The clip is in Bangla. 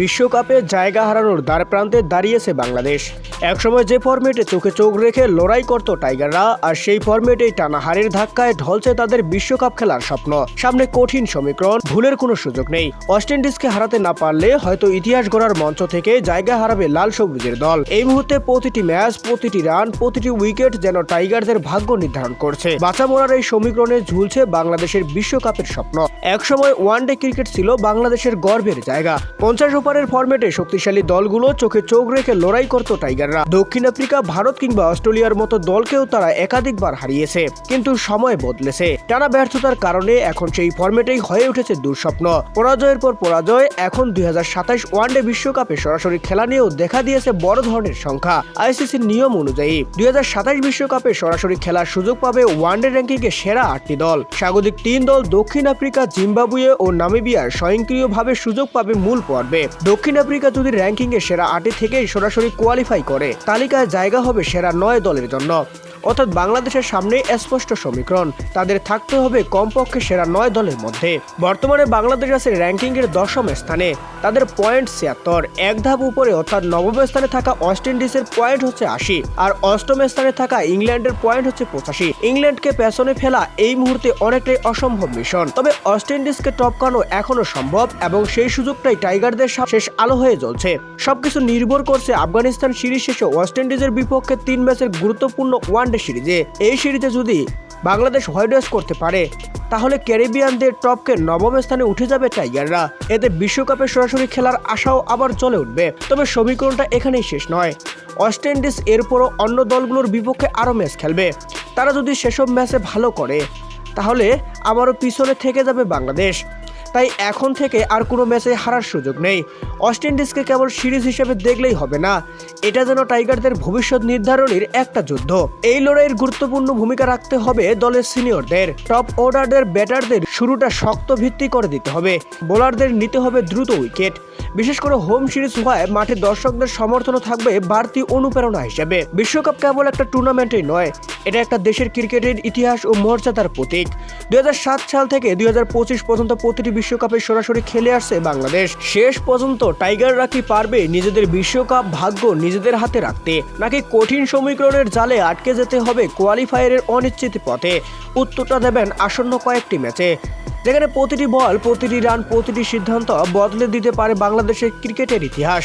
বিশ্বকাপে জায়গা হারানোর দ্বার প্রান্তে দাঁড়িয়েছে বাংলাদেশ। একসময় যে ফরম্যাটে চোখে চোখ রেখে লড়াই করত টাইগাররা, আর সেই ফরম্যাটেই টানা হারের ধাক্কায় ঢলছে তাদের বিশ্বকাপ খেলার স্বপ্ন। সামনে কঠিন সমীকরণ, ভুলের কোনো সুযোগ নেই। ওয়েস্ট ইন্ডিজকে হারাতে না পারলে হয়তো ইতিহাস গড়ার মঞ্চ থেকে জায়গা হারাবে লাল সবুজের দল। এই মুহূর্তে প্রতিটি ম্যাচ, প্রতিটি রান, প্রতিটি উইকেট যেন টাইগারদের ভাগ্য নির্ধারণ করছে। বাঁচা মরার এই সমীকরণে ঝুলছে বাংলাদেশের বিশ্বকাপের স্বপ্ন। একসময় ওয়ানডে ক্রিকেট ছিল বাংলাদেশের গর্বের জায়গা। পঞ্চাশ ওভারের ফরম্যাটে শক্তিশালী দলগুলো চোখে চোখ রেখে লড়াই করত টাইগাররা। দক্ষিণ আফ্রিকা, ভারত কিংবা অস্ট্রেলিয়ার মতো দলকেও তারা একাধিকবার হারিয়েছে, কিন্তু সময় বদলেছে। টানা ব্যর্থতার কারণে এখন সেই ফর্মেটেই হয়ে উঠেছে দুঃস্বপ্ন। পরাজয়ের পর পরাজয়, এখন দুই হাজার সাতাশ ওয়ানডে বিশ্বকাপে সরাসরি খেলা নিয়েও দেখা দিয়েছে বড় ধরনের সংখ্যা আইসিসির নিয়ম অনুযায়ী। দুই বিশ্বকাপে সরাসরি খেলার সুযোগ পাবে ওয়ানডে র্যাঙ্কিংয়ে সেরা আটটি দল। স্বাগতিক তিন দল দক্ষিণ আফ্রিকা, জিম্বাবুয়ে ও নামিবিয়ার স্বয়ংক্রিয়ভাবে সুযোগ পাবে মূল পর্বে। দক্ষিণ আফ্রিকা যদি র্যাঙ্কিংয়ে সেরা আটে থেকেই সরাসরি কোয়ালিফাই করে, তালিকায় জায়গা হবে সেরা নয় দলের জন্য। অর্থাৎ বাংলাদেশের সামনে স্পষ্ট সমীকরণ। তাদের থাকতে হবে কমপক্ষে সেরা নয় দলের মধ্যে। বর্তমানে বাংলাদেশ আছে র্যাঙ্কিংয়ের দশম স্থানে। তাদের পয়েন্ট ছিয়াত্তর, এক ধাপ উপরে অর্থাৎ নবম স্থানে থাকা ওয়েস্ট ইন্ডিজের পয়েন্ট হচ্ছে আশি আর অষ্টম স্থানে থাকা ইংল্যান্ডের পয়েন্ট হচ্ছে পঁচাশি। ইংল্যান্ডকে পেছনে ফেলা এই মুহূর্তে অনেকটাই অসম্ভব মিশন। তবে ওয়েস্ট ইন্ডিজকে টপকানো এখনও সম্ভব এবং সেই সুযোগটাই টাইগারদের শেষ আলো হয়ে জ্বলছে। সবকিছু নির্ভর করছে আফগানিস্তান সিরিজ শেষে ওয়েস্ট ইন্ডিজের বিপক্ষে তিন ম্যাচের গুরুত্বপূর্ণ ওয়ানডে সিরিজে এই সিরিজে যদি বাংলাদেশ হোয়াইট ওয়াশ করতে পারে, তাহলে ক্যারিবিয়ানদের টপকে নবম স্থানে উঠে যাবে টাইগাররা এতে বিশ্বকাপে সরাসরি খেলার আশাও আবার চলে উঠবে। তবে সমীকরণটা এখানেই শেষ নয়। ওয়েস্ট ইন্ডিজ এরপরও অন্য দলগুলোর বিপক্ষে আরও ম্যাচ খেলবে। তারা যদি সেসব ম্যাচে ভালো করে, তাহলে আবারও পিছনে থেকে যাবে বাংলাদেশ তাই এখন থেকে আর কোনো ম্যাচে হারার সুযোগ নেই। ওয়েস্ট ইন্ডিজকে কেবল সিরিজ হিসেবে দেখলেই হবে না। এটা যেন টাইগারদের ভবিষ্যৎ নির্ধারণের একটা যুদ্ধ। এই লড়াইয়ের গুরুত্বপূর্ণ ভূমিকা রাখতে হবে দলের সিনিয়রদের। টপ অর্ডারদের ব্যাটারদের শুরুটা শক্ত ভিত্তি করে দিতে হবে। বোলারদের নিতে হবে দ্রুত উইকেট। বিশেষ করে হোম সিরিজ হওয়ায় মাঠে দর্শকদের সমর্থনও থাকবে বাড়তি অনুপ্রেরণা হিসেবে। বিশ্বকাপ কেবল একটা টুর্নামেন্টই নয়, এটা একটা দেশের ক্রিকেটের ইতিহাস ও মর্যাদার প্রতীক। দু হাজার সাত সাল থেকে দু হাজার পঁচিশ পর্যন্ত প্রতিটি বিশ্বকাপে সরাসরি খেলে আসছে বাংলাদেশ। শেষ পর্যন্ত টাইগাররা কি পারবে নিজেদের বিশ্বকাপ ভাগ্য নিজেদের হাতে রাখতে। নাকি কঠিন সমীকরণের জালে আটকে যেতে হবে কোয়ালিফায়ারের অনিশ্চিত পথে? উত্তরটা দেবেন আসন্ন কয়েকটি ম্যাচে। যেখানে প্রতিটি বল প্রতিটি রান প্রতিটি সিদ্ধান্ত বদলে দিতে পারে বাংলাদেশের ক্রিকেটের ইতিহাস।